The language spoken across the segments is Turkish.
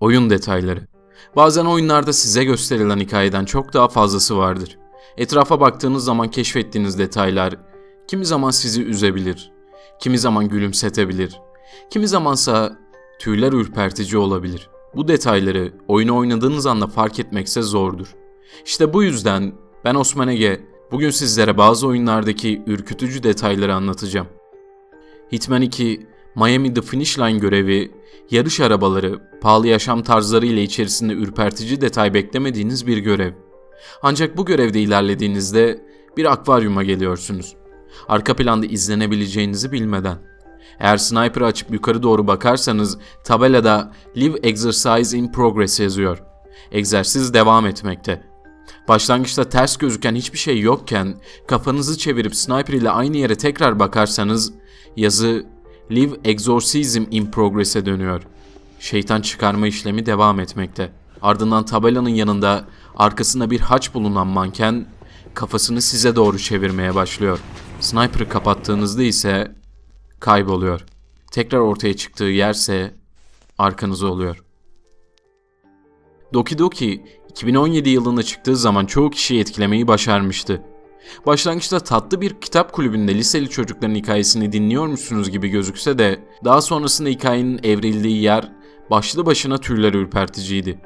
Oyun detayları. Bazen oyunlarda size gösterilen hikayeden çok daha fazlası vardır. Etrafa baktığınız zaman keşfettiğiniz detaylar kimi zaman sizi üzebilir, kimi zaman gülümsetebilir, kimi zamansa tüyler ürpertici olabilir. Bu detayları oyunu oynadığınız anda fark etmekse zordur. İşte bu yüzden ben Osman Ege bugün sizlere bazı oyunlardaki ürkütücü detayları anlatacağım. Hitman 2, Miami The Finish Line görevi, yarış arabaları, pahalı yaşam tarzları ile içerisinde ürpertici detay beklemediğiniz bir görev. Ancak bu görevde ilerlediğinizde bir akvaryuma geliyorsunuz. Arka planda izlenebileceğinizi bilmeden. Eğer sniper'ı açıp yukarı doğru bakarsanız tabelada Live Exercise in Progress yazıyor. Egzersiz devam etmekte. Başlangıçta ters gözüken hiçbir şey yokken kafanızı çevirip sniper ile aynı yere tekrar bakarsanız yazı Live Exorcism in Progress'e dönüyor. Şeytan çıkarma işlemi devam etmekte. Ardından tabelanın yanında arkasında bir haç bulunan manken kafasını size doğru çevirmeye başlıyor. Sniper'ı kapattığınızda ise kayboluyor. Tekrar ortaya çıktığı yerse arkanızı oluyor. Doki Doki 2017 yılında çıktığı zaman çoğu kişiyi etkilemeyi başarmıştı. Başlangıçta tatlı bir kitap kulübünde liseli çocukların hikayesini dinliyormuşsunuz gibi gözükse de daha sonrasında hikayenin evrildiği yer başlı başına türler ürperticiydi.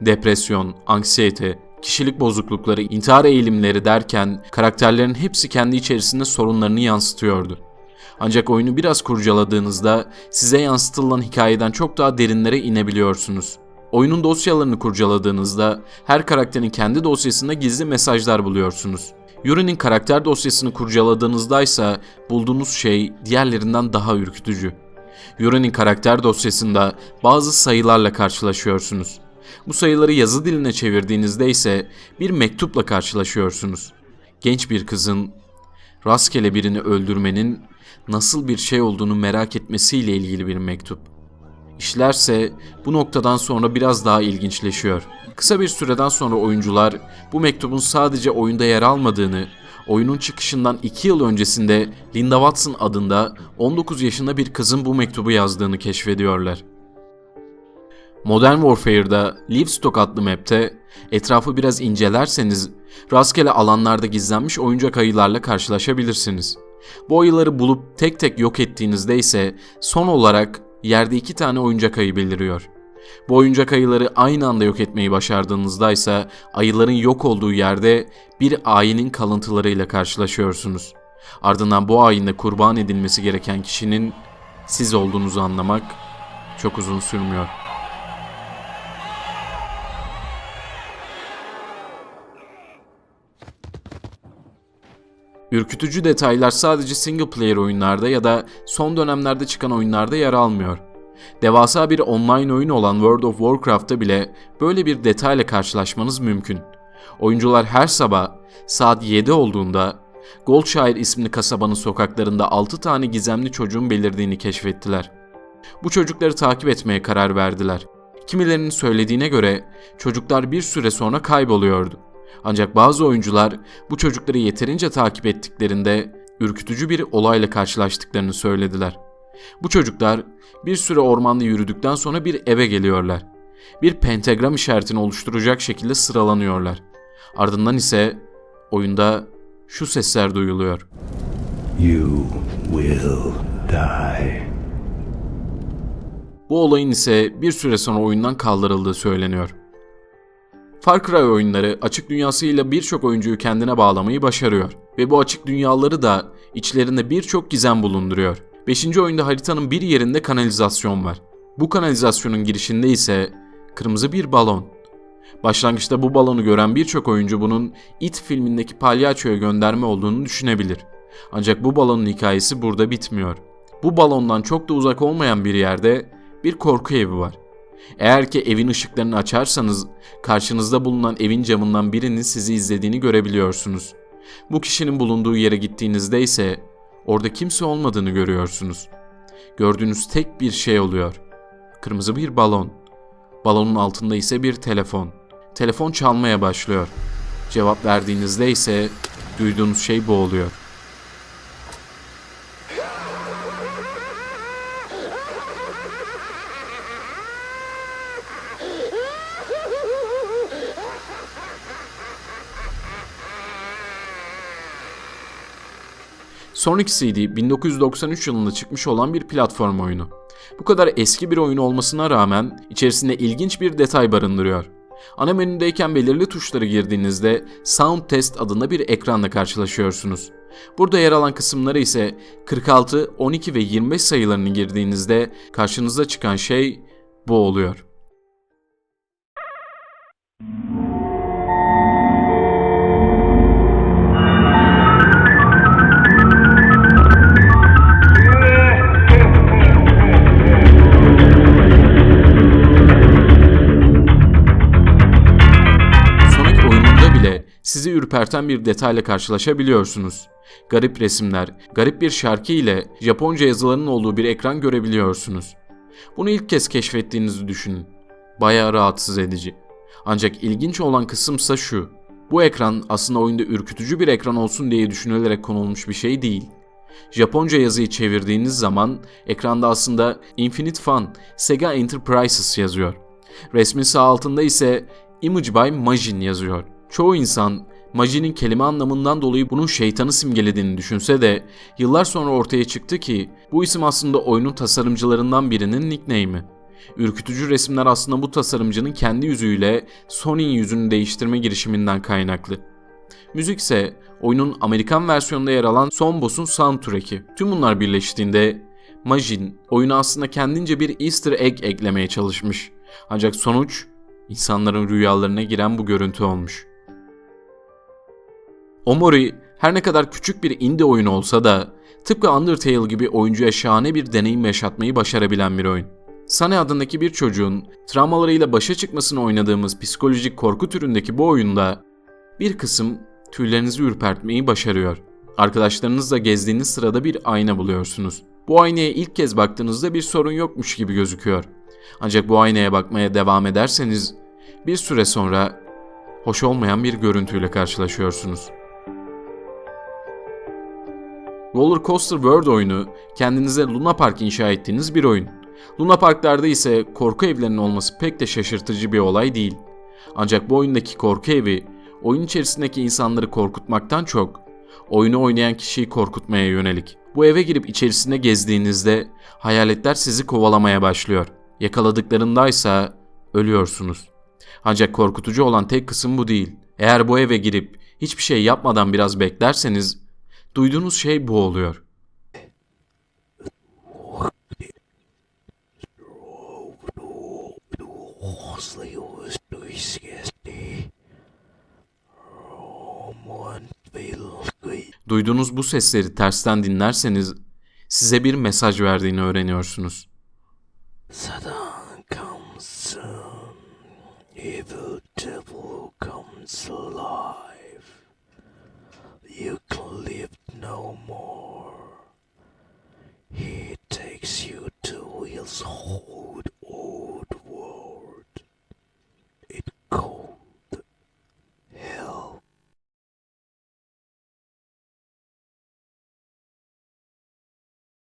Depresyon, anksiyete, kişilik bozuklukları, intihar eğilimleri derken karakterlerin hepsi kendi içerisinde sorunlarını yansıtıyordu. Ancak oyunu biraz kurcaladığınızda size yansıtılan hikayeden çok daha derinlere inebiliyorsunuz. Oyunun dosyalarını kurcaladığınızda her karakterin kendi dosyasında gizli mesajlar buluyorsunuz. Yuri'nin karakter dosyasını kurcaladığınızda ise bulduğunuz şey diğerlerinden daha ürkütücü. Yuri'nin karakter dosyasında bazı sayılarla karşılaşıyorsunuz. Bu sayıları yazı diline çevirdiğinizde ise bir mektupla karşılaşıyorsunuz. Genç bir kızın rastgele birini öldürmenin nasıl bir şey olduğunu merak etmesiyle ilgili bir mektup. İşlerse bu noktadan sonra biraz daha ilginçleşiyor. Kısa bir süreden sonra oyuncular bu mektubun sadece oyunda yer almadığını, oyunun çıkışından 2 yıl öncesinde Linda Watson adında 19 yaşında bir kızın bu mektubu yazdığını keşfediyorlar. Modern Warfare'da Livestock adlı map'te etrafı biraz incelerseniz rastgele alanlarda gizlenmiş oyuncak ayılarla karşılaşabilirsiniz. Bu ayıları bulup tek tek yok ettiğinizde ise son olarak yerde iki tane oyuncak ayı beliriyor. Bu oyuncak ayıları aynı anda yok etmeyi başardığınızda ise ayıların yok olduğu yerde bir ayinin kalıntılarıyla karşılaşıyorsunuz. Ardından bu ayinde kurban edilmesi gereken kişinin siz olduğunuzu anlamak çok uzun sürmüyor. Ürkütücü detaylar sadece single player oyunlarda ya da son dönemlerde çıkan oyunlarda yer almıyor. Devasa bir online oyun olan World of Warcraft'ta bile böyle bir detayla karşılaşmanız mümkün. Oyuncular her sabah saat 7 olduğunda Goldshire isimli kasabanın sokaklarında 6 tane gizemli çocuğun belirdiğini keşfettiler. Bu çocukları takip etmeye karar verdiler. Kimilerinin söylediğine göre çocuklar bir süre sonra kayboluyordu. Ancak bazı oyuncular bu çocukları yeterince takip ettiklerinde ürkütücü bir olayla karşılaştıklarını söylediler. Bu çocuklar bir süre ormanda yürüdükten sonra bir eve geliyorlar. Bir pentagram işaretini oluşturacak şekilde sıralanıyorlar. Ardından ise oyunda şu sesler duyuluyor. You will die. Bu olayın ise bir süre sonra oyundan kaldırıldığı söyleniyor. Far Cry oyunları açık dünyasıyla birçok oyuncuyu kendine bağlamayı başarıyor ve bu açık dünyaları da içlerinde birçok gizem bulunduruyor. 5. oyunda haritanın bir yerinde kanalizasyon var. Bu kanalizasyonun girişinde ise kırmızı bir balon. Başlangıçta bu balonu gören birçok oyuncu bunun It filmindeki palyaçoya gönderme olduğunu düşünebilir. Ancak bu balonun hikayesi burada bitmiyor. Bu balondan çok da uzak olmayan bir yerde bir korku evi var. Eğer ki evin ışıklarını açarsanız karşınızda bulunan evin camından birinin sizi izlediğini görebiliyorsunuz. Bu kişinin bulunduğu yere gittiğinizde ise orada kimse olmadığını görüyorsunuz. Gördüğünüz tek bir şey oluyor. Kırmızı bir balon. Balonun altında ise bir telefon. Telefon çalmaya başlıyor. Cevap verdiğinizde ise duyduğunuz şey bu oluyor. Sonic CD 1993 yılında çıkmış olan bir platform oyunu. Bu kadar eski bir oyun olmasına rağmen içerisinde ilginç bir detay barındırıyor. Ana menüdeyken belirli tuşları girdiğinizde Sound Test adında bir ekranla karşılaşıyorsunuz. Burada yer alan kısımları ise 46, 12 ve 25 sayılarını girdiğinizde karşınıza çıkan şey bu oluyor. Ürperten bir detayla karşılaşabiliyorsunuz. Garip resimler, garip bir şarkı ile Japonca yazılarının olduğu bir ekran görebiliyorsunuz. Bunu ilk kez keşfettiğinizi düşünün. Bayağı rahatsız edici. Ancak ilginç olan kısımsa şu. Bu ekran aslında oyunda ürkütücü bir ekran olsun diye düşünülerek konulmuş bir şey değil. Japonca yazıyı çevirdiğiniz zaman ekranda aslında Infinite Fun, Sega Enterprises yazıyor. Resmin sağ altında ise Image by Majin yazıyor. Çoğu insan Majin'in kelime anlamından dolayı bunun şeytanı simgelediğini düşünse de yıllar sonra ortaya çıktı ki bu isim aslında oyunun tasarımcılarından birinin nickname'i. Ürkütücü resimler aslında bu tasarımcının kendi yüzüyle Sony'in yüzünü değiştirme girişiminden kaynaklı. Müzik ise oyunun Amerikan versiyonunda yer alan son boss'un soundtrack'i. Tüm bunlar birleştiğinde Majin oyuna aslında kendince bir easter egg eklemeye çalışmış. Ancak sonuç insanların rüyalarına giren bu görüntü olmuş. Omori her ne kadar küçük bir indie oyunu olsa da tıpkı Undertale gibi oyuncuya şahane bir deneyim yaşatmayı başarabilen bir oyun. Sane adındaki bir çocuğun travmalarıyla başa çıkmasını oynadığımız psikolojik korku türündeki bu oyunda bir kısım tüylerinizi ürpertmeyi başarıyor. Arkadaşlarınızla gezdiğiniz sırada bir ayna buluyorsunuz. Bu aynaya ilk kez baktığınızda bir sorun yokmuş gibi gözüküyor. Ancak bu aynaya bakmaya devam ederseniz bir süre sonra hoş olmayan bir görüntüyle karşılaşıyorsunuz. Roller Coaster World oyunu kendinize Luna Park inşa ettiğiniz bir oyun. Luna Parklarda ise korku evlerinin olması pek de şaşırtıcı bir olay değil. Ancak bu oyundaki korku evi oyun içerisindeki insanları korkutmaktan çok oyunu oynayan kişiyi korkutmaya yönelik. Bu eve girip içerisinde gezdiğinizde hayaletler sizi kovalamaya başlıyor. Yakaladıklarındaysa ölüyorsunuz. Ancak korkutucu olan tek kısım bu değil. Eğer bu eve girip hiçbir şey yapmadan biraz beklerseniz duyduğunuz şey bu oluyor. Duyduğunuz bu sesleri tersten dinlerseniz size bir mesaj verdiğini öğreniyorsunuz. Evil devil comes alive. no more. He takes you to his home.